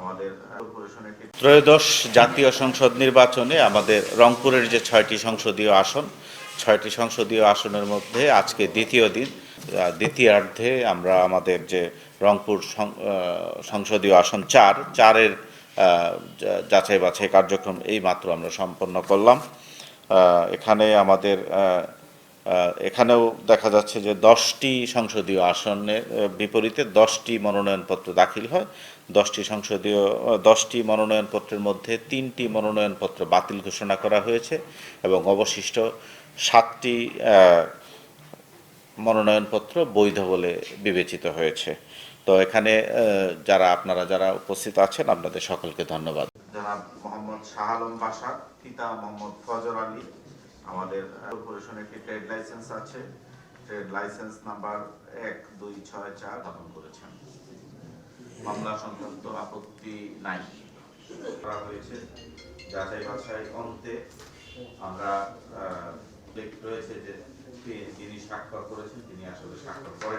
আমাদের ত্রয়োদশ জাতীয় সংসদ নির্বাচনে আমাদের রংপুরের যে ছয়টি সংসদীয় আসন, ছয়টি সংসদীয় আসনের মধ্যে আজকে দ্বিতীয় দিন। দ্বিতীয়ার্ধে আমরা আমাদের যে রংপুর সংসদীয় আসন চার, চারের যাচাই বাছাই কার্যক্রম এই মাত্র আমরা সম্পন্ন করলাম। এখানে আমাদের এখানেও দেখা যাচ্ছে যে দশটি সংসদীয় আসনের বিপরীতে দশটি মনোনয়নপত্র দাখিল হয়। দশটি সংসদীয় দশটি মনোনয়নপত্রের মধ্যে তিনটি মনোনয়নপত্র বাতিল ঘোষণা করা হয়েছে এবং অবশিষ্ট সাতটি মনোনয়নপত্র বৈধ বলে বিবেচিত হয়েছে। তো এখানে যারা, আপনারা যারা উপস্থিত আছেন, আপনাদের সকলকে ধন্যবাদ। মোহাম্মদ শাহ আলম বাসা পিতা মোহাম্মদ ফজর আলী, আমাদের কর্পোরেশনের লাইসেন্স আছে? ট্রেড লাইসেন্স নাম্বার এক, দুই, ছয়, চার গঠন করেছেন। মামলা সংক্রান্ত আপত্তি নাই। করা হয়েছে যাচাই বাছাই অন্তে আমরা রয়েছে যে তিনি স্বাক্ষর করেছেন, তিনি আসলে স্বাক্ষর করেন।